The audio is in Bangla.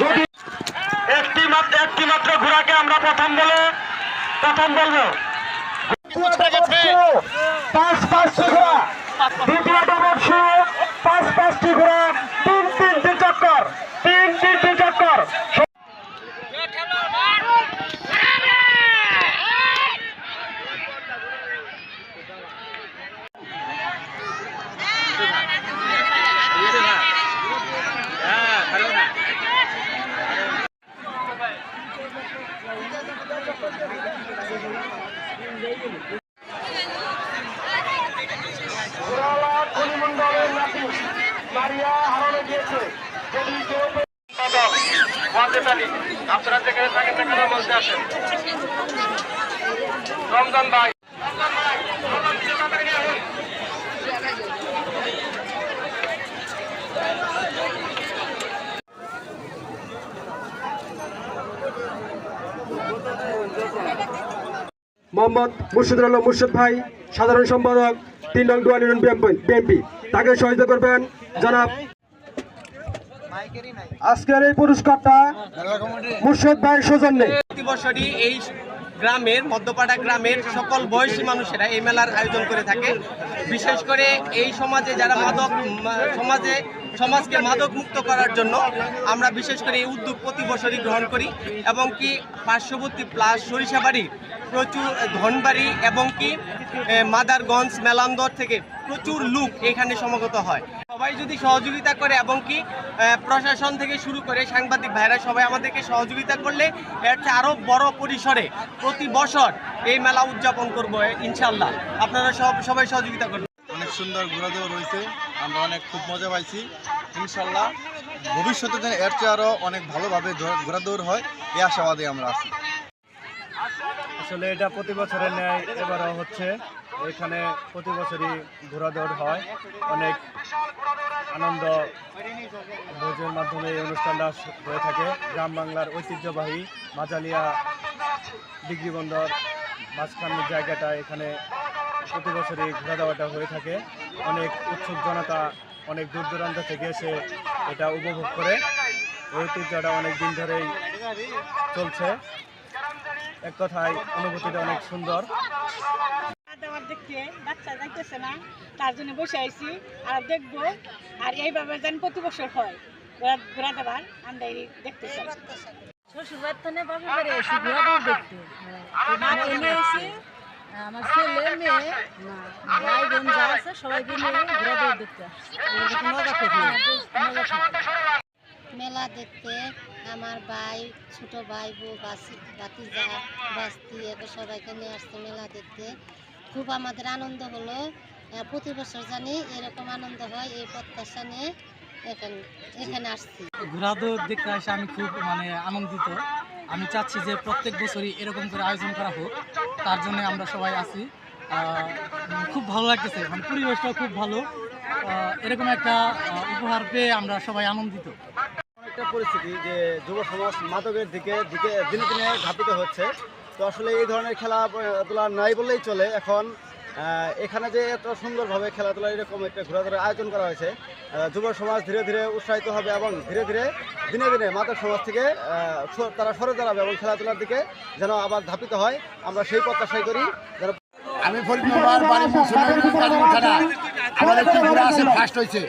যদি একটি মাত্র একটি মাত্র ঘোড়াকে আমরা প্রথম বলে প্রথম বলব। দ্বিতীয়টা বলছি আপনারা যেখানে থাকেন সেখানে বলতে আসেন। রমজান ভাই রমজান ভাই রমজান দিকে তাড়াতাড়ি নিয়ে আসুন। মোহাম্মদ মুর্শিদুল আলম মুর্শিদ ভাই, সাধারণ সম্পাদক তিন নং ডুয়াল ইউনিয়ন বিএনপি। তাকে সহযোগিতা করবেন জনাব আজকের এই পুরস্কারটা মুর্শিদ ভাই সৌজন্যে। এই গ্রামের, মধ্যপাড়া গ্রামের সকল বয়সী মানুষেরা এই মেলার আয়োজন করে থাকে। বিশেষ করে এই সমাজে যারা মাদক সমাজে, সমাজকে মাদক মুক্ত করার জন্য আমরা বিশেষ করে এই উদ্যোগ প্রতি বছরই গ্রহণ করি এবং কি পার্শ্ববর্তী প্লাস সরিষাবাড়ি প্রচুর ধনবাড়ি এবং কি মাদারগঞ্জ, মেলান্দর থেকে প্রচুর লোক এখানে সমাগত হয়। সবাই যদি সহযোগিতা করে এবং কি প্রশাসন থেকে শুরু করে সাংবাদিক ভাইরা সবাই আমাদেরকে সহযোগিতা করলে এর চেয়ে আরও বড় পরিসরে প্রতি বছর এই মেলা উদযাপন করব ইনশাল্লাহ আপনারা সব সবাই সহযোগিতা করবেন। অনেক সুন্দর ঘোরাদৌড় রয়েছে আমরা অনেক খুব মজা পাইছি ইনশাল্লাহ ভবিষ্যতে যেন এর চেয়ে আরও অনেক ভালোভাবে ঘোরা- ঘোরাদৌড় হয় এই আশাবাদে আমরা আছি। আসলে এটা প্রতি বছরের ন্যায় এবারও হচ্ছে। এখানে প্রতি বছরই ঘোরাদৌড় হয়। অনেক আনন্দ ভোজের মাধ্যমে এই অনুষ্ঠানটা হয়ে থাকে। গ্রাম বাংলার ঐতিহ্যবাহী মাজালিয়া ডিগ্রি বন্দর মাঝখানের জায়গাটা এখানে প্রতি বছরই ঘোরা দেওয়াটা হয়ে থাকে। অনেক উৎসুক জনতা অনেক দূর দূরান্ত থেকে এসে এটা উপভোগ করে। ঐতিহ্যটা অনেক দিন ধরেই চলছে। এক কথায়, অনুভূতিটা অনেক সুন্দর। দেখতে বাচ্চা যাইতেছে না তার জন্য বসে আইছি আর দেখব আর এইভাবে যেন প্রতি বছর হয়। ঘোরা ঘোরা দেওয়ার আমরা এই দেখতে চাই শ্বশুর বাড়ি থেকে বাড়ি এসে ঘোরাঘুরি দেখতে এনে এসে আমার ছেলে মেয়ে ভাই বোন যা আছে সবাইকে নিয়ে ঘোরাঘুরি দেখতে মেলা দেখতে আমার ভাই ছোট ভাই বউ বাসি বাতিজা বাস্তি একে সবাইকে নিয়ে আসছে মেলা দেখতে। খুব আমাদের আনন্দ হলো। প্রতি বছর জানি এরকম আনন্দ হয় এই প্রত্যাশা নিয়ে এখানে এখানে আসছি। ঘোরাদৌড় দেখতে আসে আমি খুব মানে আনন্দিত। আমি চাচ্ছি যে প্রত্যেক বছরই এরকম করে আয়োজন করা হোক তার জন্য আমরা সবাই আছি। খুব ভালো লাগতেছে মানে পরিবেশটাও খুব ভালো। আহ, এরকম একটা উপহার পেয়ে আমরা সবাই আনন্দিত। একটা পরিস্থিতি যে যুব সমাজ মাদকের দিকে দিকে দিনে দিনে ঘাপিত হচ্ছে। তো আসলে এই ধরনের খেলাধুলা নাই বললেই চলে। এখন এখানে যে এত সুন্দরভাবে খেলাধুলা এরকম একটা ঘোরাধুরা আয়োজন করা হয়েছে যুব সমাজ ধীরে ধীরে উৎসাহিত হবে এবং ধীরে ধীরে দিনে দিনে মাদক সমাজ থেকে তারা সরে দাঁড়াবে এবং খেলাধুলার দিকে যেন আবার ধাপিত হয়। আমরা সেই প্রত্যাশাই করি আমি ফরিদ বাড়ি একটি ঘোড়া আছে ফার্স্ট হয়েছে।